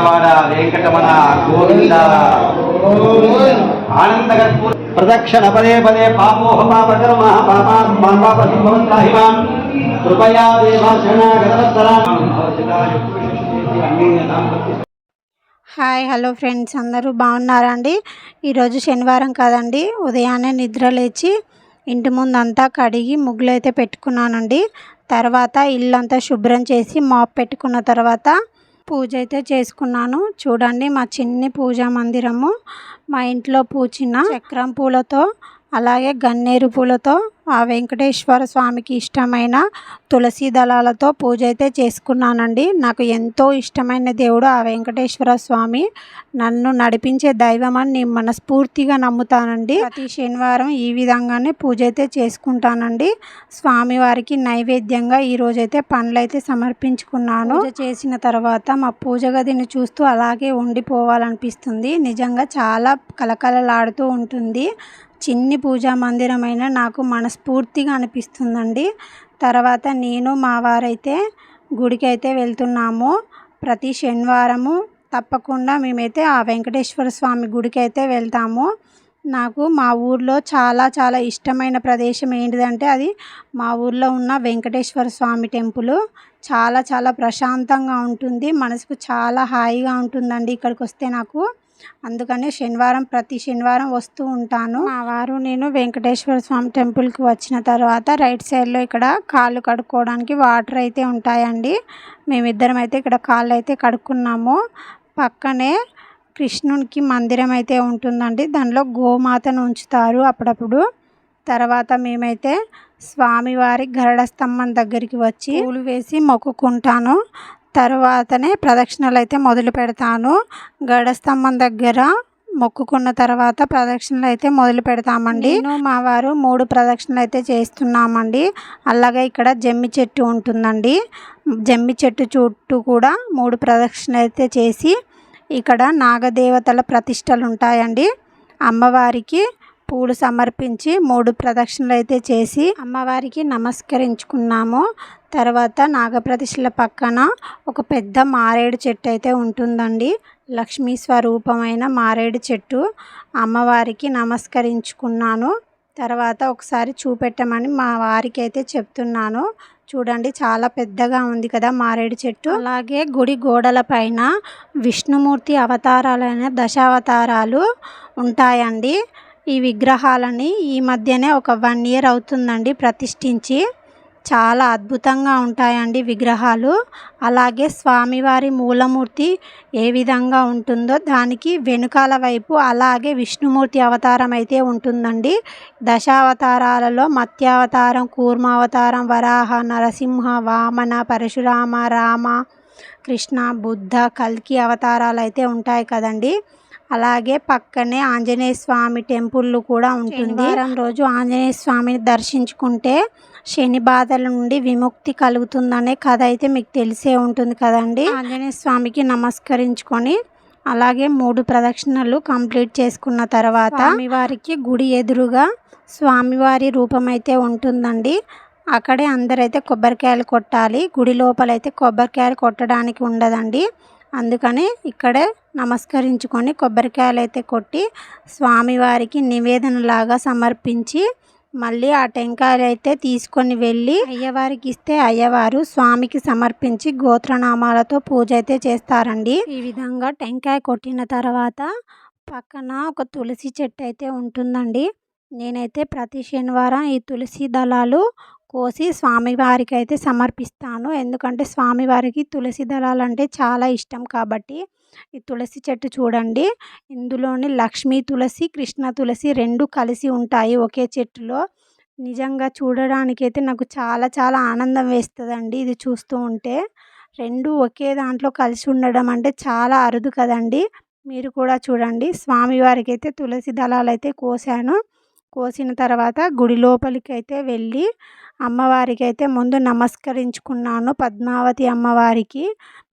ఏడుకొండలవాడ వెంకటమణ గోవింద. ఆనందగత్పూర్. ప్రదక్షిణ పదే పదే పాపోహ పాపకర్మ పాపా పాప కృపయా దేవ శరణాగతవత్సరాం హాయ్ హలో ఫ్రెండ్స్ అందరూ బాగున్నారా అండి ఈరోజు శనివారం కాదండి ఉదయాన్నే నిద్ర లేచి ఇంటి ముందు అంతా కడిగి ముగ్గులు అయితే పెట్టుకున్నానండి. తర్వాత ఇల్లంతా శుభ్రం చేసి మాప్ పెట్టుకున్న తర్వాత పూజ అయితే చేసుకున్నాను. చూడండి మా చిన్ని పూజా మందిరము. మా ఇంట్లో పూచిన చక్రం పూలతో అలాగే గన్నేరు పూలతో ఆ వెంకటేశ్వర స్వామికి ఇష్టమైన తులసి దళాలతో పూజ అయితే చేసుకున్నానండి. నాకు ఎంతో ఇష్టమైన దేవుడు ఆ వెంకటేశ్వర స్వామి. నన్ను నడిపించే దైవం అని నేను మనస్ఫూర్తిగా నమ్ముతానండి. ప్రతి శనివారం ఈ విధంగానే పూజ అయితే చేసుకుంటానండి. స్వామివారికి నైవేద్యంగా ఈరోజైతే రోజైతే పండ్లు అయితే సమర్పించుకున్నాను. పూజ చేసిన తర్వాత మా పూజ గదిని చూస్తూ అలాగే ఉండిపోవాలనిపిస్తుంది. నిజంగా చాలా కలకలలాడుతూ ఉంటుంది. చిన్ని పూజా మందిరమైన నాకు మనస్ఫూర్తిగా అనిపిస్తుందండి. తర్వాత నేను మా వారైతే గుడికి అయితే వెళ్తున్నాము. ప్రతి శనివారము తప్పకుండా మేమైతే ఆ వెంకటేశ్వర స్వామి గుడికి అయితే వెళ్తాము. నాకు మా ఊర్లో చాలా చాలా ఇష్టమైన ప్రదేశం ఏంటిదంటే అది మా ఊర్లో ఉన్న వెంకటేశ్వర స్వామి టెంపుల్. చాలా చాలా ప్రశాంతంగా ఉంటుంది. మనసుకు చాలా హాయిగా ఉంటుందండి. ఇక్కడికి వస్తే నాకు అందుకనే శనివారం ప్రతి శనివారం వస్తూ ఉంటాను. మా వారు నేను వెంకటేశ్వర స్వామి టెంపుల్కి వచ్చిన తర్వాత రైట్ సైడ్లో ఇక్కడ కాళ్ళు కడుక్కోవడానికి వాటర్ అయితే ఉంటాయండి. మేమిద్దరం అయితే ఇక్కడ కాళ్ళు అయితే కడుక్కున్నాము. పక్కనే కృష్ణునికి మందిరం అయితే ఉంటుందండి. దానిలో గోమాతను ఉంచుతారు అప్పుడప్పుడు. తర్వాత మేమైతే స్వామివారి గరుడ స్తంభం దగ్గరికి వచ్చి పూలు వేసి మొక్కుకుంటాను. తర్వాతనే ప్రదక్షిణలు అయితే మొదలు పెడతాను. గడ స్తంభం దగ్గర మొక్కుకున్న తర్వాత ప్రదక్షిణలు అయితే మొదలు పెడతామండి. నేను మా వారు మూడు ప్రదక్షిణలు అయితే చేస్తున్నామండి. అలాగే ఇక్కడ జమ్మి చెట్టు ఉంటుందండి. జమ్మి చెట్టు చుట్టూ కూడా మూడు ప్రదక్షిణలు అయితే చేసి ఇక్కడ నాగదేవతల ప్రతిష్టలు ఉంటాయండి అమ్మవారికి పూలు సమర్పించి మూడు ప్రదక్షిణలు అయితే చేసి అమ్మవారికి నమస్కరించుకున్నాము. తర్వాత నాగప్రతిష్ఠల పక్కన ఒక పెద్ద మారేడు చెట్టు అయితే ఉంటుందండి. లక్ష్మీ స్వరూపమైన మారేడు చెట్టు అమ్మవారికి నమస్కరించుకున్నాను. తర్వాత ఒకసారి చూపెట్టమని మా వారికి అయితే చెప్తున్నాను. చూడండి చాలా పెద్దగా ఉంది కదా మారేడు చెట్టు. అలాగే గుడి గోడల పైన విష్ణుమూర్తి అవతారాలైన దశావతారాలు ఉంటాయండి. ఈ విగ్రహాలని ఈ మధ్యనే ఒక వన్ ఇయర్ అవుతుందండి ప్రతిష్ఠించి. చాలా అద్భుతంగా ఉంటాయండి విగ్రహాలు. అలాగే స్వామివారి మూలమూర్తి ఏ విధంగా ఉంటుందో దానికి వెనుకాల వైపు అలాగే విష్ణుమూర్తి అవతారం అయితే ఉంటుందండి. దశావతారాలలో మత్స్యావతారం కూర్మావతారం వరాహ నరసింహ వామన పరశురామ రామ కృష్ణ బుద్ధ కల్కి అవతారాలు అయితే ఉంటాయి కదండి. అలాగే పక్కనే ఆంజనేయ స్వామి టెంపుల్ కూడా ఉంటుంది. వారం రోజు ఆంజనేయ స్వామిని దర్శించుకుంటే శని బాధల నుండి విముక్తి కలుగుతుందనే కథ అయితే మీకు తెలిసే ఉంటుంది కదండి. ఆంజనేయ స్వామికి నమస్కరించుకొని అలాగే మూడు ప్రదక్షిణలు కంప్లీట్ చేసుకున్న తర్వాత స్వామివారికి గుడి ఎదురుగా స్వామివారి రూపం అయితే ఉంటుందండి. అక్కడే అందరైతే కొబ్బరికాయలు కొట్టాలి. గుడి లోపలైతే కొబ్బరికాయలు కొట్టడానికి ఉండదండి. అందుకని ఇక్కడే నమస్కరించుకొని కొబ్బరికాయలు అయితే కొట్టి స్వామివారికి నివేదనలాగా సమర్పించి మళ్ళీ ఆ టెంకాయలు అయితే తీసుకొని వెళ్ళి అయ్యవారికి ఇస్తే అయ్యవారు స్వామికి సమర్పించి గోత్రనామాలతో పూజ అయితే చేస్తారండి. ఈ విధంగా టెంకాయ కొట్టిన తర్వాత పక్కన ఒక తులసి చెట్టు అయితే ఉంటుందండి. నేనైతే ప్రతి శనివారం ఈ తులసి దళాలు కోసి స్వామివారికి అయితే సమర్పిస్తాను. ఎందుకంటే స్వామివారికి తులసి దళాలు అంటే చాలా ఇష్టం కాబట్టి ఈ తులసి చెట్టు చూడండి. ఇందులోని లక్ష్మీ తులసి కృష్ణ తులసి రెండు కలిసి ఉంటాయి ఒకే చెట్టులో. నిజంగా చూడడానికైతే నాకు చాలా చాలా ఆనందం వేస్తుందండి ఇది చూస్తూ ఉంటే. రెండు ఒకే దాంట్లో కలిసి ఉండడం అంటే చాలా అరుదు కదండి. మీరు కూడా చూడండి. స్వామివారికి అయితే తులసి దళాలు అయితే కోసాను. కోసిన తర్వాత గుడి లోపలికి అయితే వెళ్ళి అమ్మవారికి అయితే ముందు నమస్కరించుకున్నాను పద్మావతి అమ్మవారికి.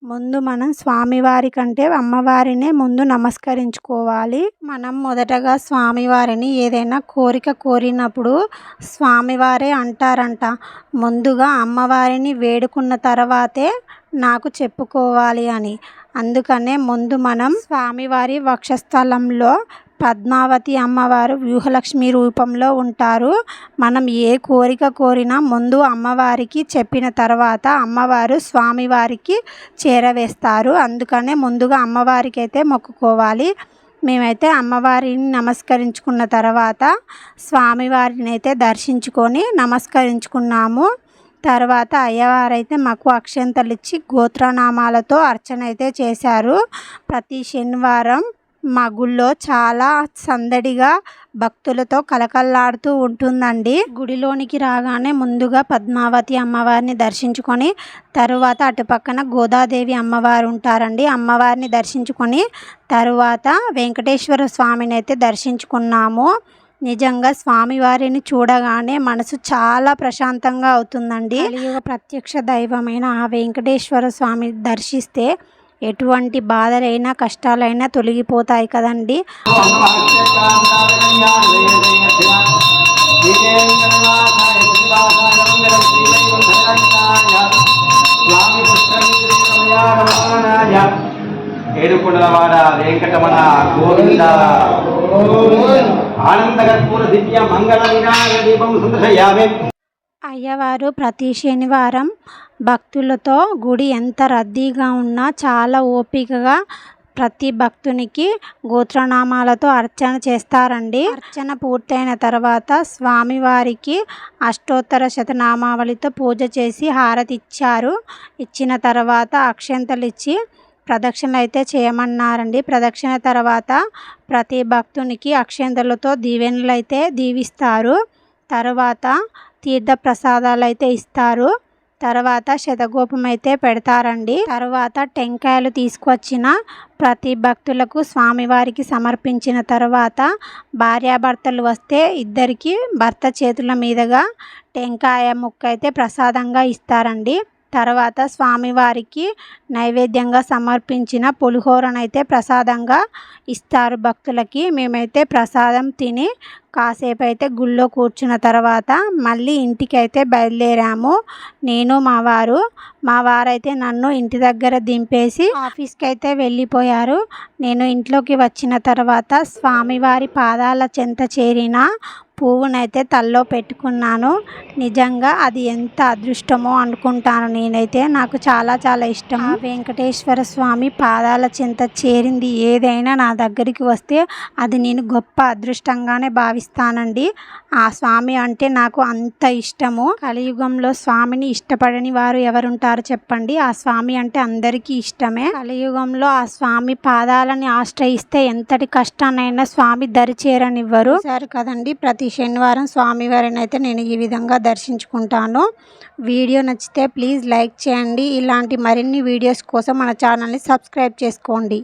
ముందు మనం స్వామివారి కంటే అమ్మవారినే ముందు నమస్కరించుకోవాలి. మనం మొదటగా స్వామివారిని ఏదైనా కోరిక కోరినప్పుడు స్వామివారే అంటారంట. ముందుగా అమ్మవారిని వేడుకున్న తర్వాతే నాకు చెప్పుకోవాలి అని. అందుకనే ముందు మనం స్వామివారి వక్షస్థలంలో పద్మావతి అమ్మవారు వ్యూహలక్ష్మి రూపంలో ఉంటారు. మనం ఏ కోరిక కోరినా ముందు అమ్మవారికి చెప్పిన తర్వాత అమ్మవారు స్వామివారికి చేరవేస్తారు. అందుకనే ముందుగా అమ్మవారికి అయితే మొక్కుకోవాలి. మేమైతే అమ్మవారిని నమస్కరించుకున్న తర్వాత స్వామివారిని అయితే దర్శించుకొని నమస్కరించుకున్నాము. తర్వాత అయ్యవారైతే మాకు అక్షంతలు ఇచ్చి గోత్రనామాలతో అర్చన అయితే చేశారు. ప్రతి శనివారం మా గుళ్ళో చాలా సందడిగా భక్తులతో కలకల్లాడుతూ ఉంటుందండి. గుడిలోనికి రాగానే ముందుగా పద్మావతి అమ్మవారిని దర్శించుకొని తరువాత అటుపక్కన గోదాదేవి అమ్మవారు ఉంటారండి. అమ్మవారిని దర్శించుకొని తరువాత వెంకటేశ్వర స్వామిని అయితే దర్శించుకున్నాము. నిజంగా స్వామివారిని చూడగానే మనసు చాలా ప్రశాంతంగా అవుతుందండి. ప్రత్యక్ష దైవమైన ఆ వెంకటేశ్వర స్వామి దర్శిస్తే ఎటువంటి బాధలైనా కష్టాలైనా తొలగిపోతాయి కదండి. ఏడుకొండలవాడ వెంకటమణ గోవింద. ఆనందకర్పూర దివ్య మంగళ వినాయక దీపం సందర్శయామి అయ్యవారు ప్రతి శనివారం భక్తులతో గుడి ఎంత రద్దీగా ఉన్నా చాలా ఓపికగా ప్రతి భక్తునికి గోత్రనామాలతో అర్చన చేస్తారండి. అర్చన పూర్తయిన తర్వాత స్వామివారికి అష్టోత్తర శతనామావళితో పూజ చేసి హారతి ఇచ్చారు. ఇచ్చిన తర్వాత అక్షంతలు ఇచ్చి ప్రదక్షిణ అయితే చేయమన్నారండి. ప్రదక్షిణ తర్వాత ప్రతి భక్తునికి అక్షంతలతో దీవెనలు అయితే దీవిస్తారు. తర్వాత తీర్థ ప్రసాదాలు అయితే ఇస్తారు. తర్వాత శతగోపం అయితే పెడతారండి. తర్వాత టెంకాయలు తీసుకొచ్చిన ప్రతి భక్తులకు స్వామివారికి సమర్పించిన తర్వాత భార్యాభర్తలు వస్తే ఇద్దరికి భర్త చేతుల మీదుగా టెంకాయ ముక్క అయితే ప్రసాదంగా ఇస్తారండి. తర్వాత స్వామివారికి నైవేద్యంగా సమర్పించిన పులిహోరనైతే ప్రసాదంగా ఇస్తారు భక్తులకి. మేమైతే ప్రసాదం తిని కాసేపు అయితే గుళ్ళో కూర్చున్న తర్వాత మళ్ళీ ఇంటికి అయితే బయలుదేరాము. నేను మా వారు. మా వారైతే నన్ను ఇంటి దగ్గర దింపేసి ఆఫీస్కి అయితే వెళ్ళిపోయారు. నేను ఇంట్లోకి వచ్చిన తర్వాత స్వామివారి పాదాల చెంత చేరిన పువ్వునైతే తల్లో పెట్టుకున్నాను. నిజంగా అది ఎంత అదృష్టమో అనుకుంటాను నేనైతే. నాకు చాలా చాలా ఇష్టం. వెంకటేశ్వర స్వామి పాదాల చింత చేరింది. ఏదైనా నా దగ్గరికి వస్తే అది నేను గొప్ప అదృష్టంగానే ఇస్తానండి ఆ స్వామి అంటే నాకు అంత ఇష్టము. కలియుగంలో స్వామిని ఇష్టపడని వారు ఎవరుంటారు చెప్పండి. ఆ స్వామి అంటే అందరికీ ఇష్టమే. కలియుగంలో ఆ స్వామి పాదాలని ఆశ్రయిస్తే ఎంతటి కష్టాన్నైనా స్వామి దరిచేరనివ్వరు. సరే కదండి. ప్రతి శనివారం స్వామివారిని అయితే నేను ఈ విధంగా దర్శించుకుంటాను. వీడియో నచ్చితే ప్లీజ్ లైక్ చేయండి. ఇలాంటి మరిన్ని వీడియోస్ కోసం మన ఛానల్ని సబ్స్క్రైబ్ చేసుకోండి.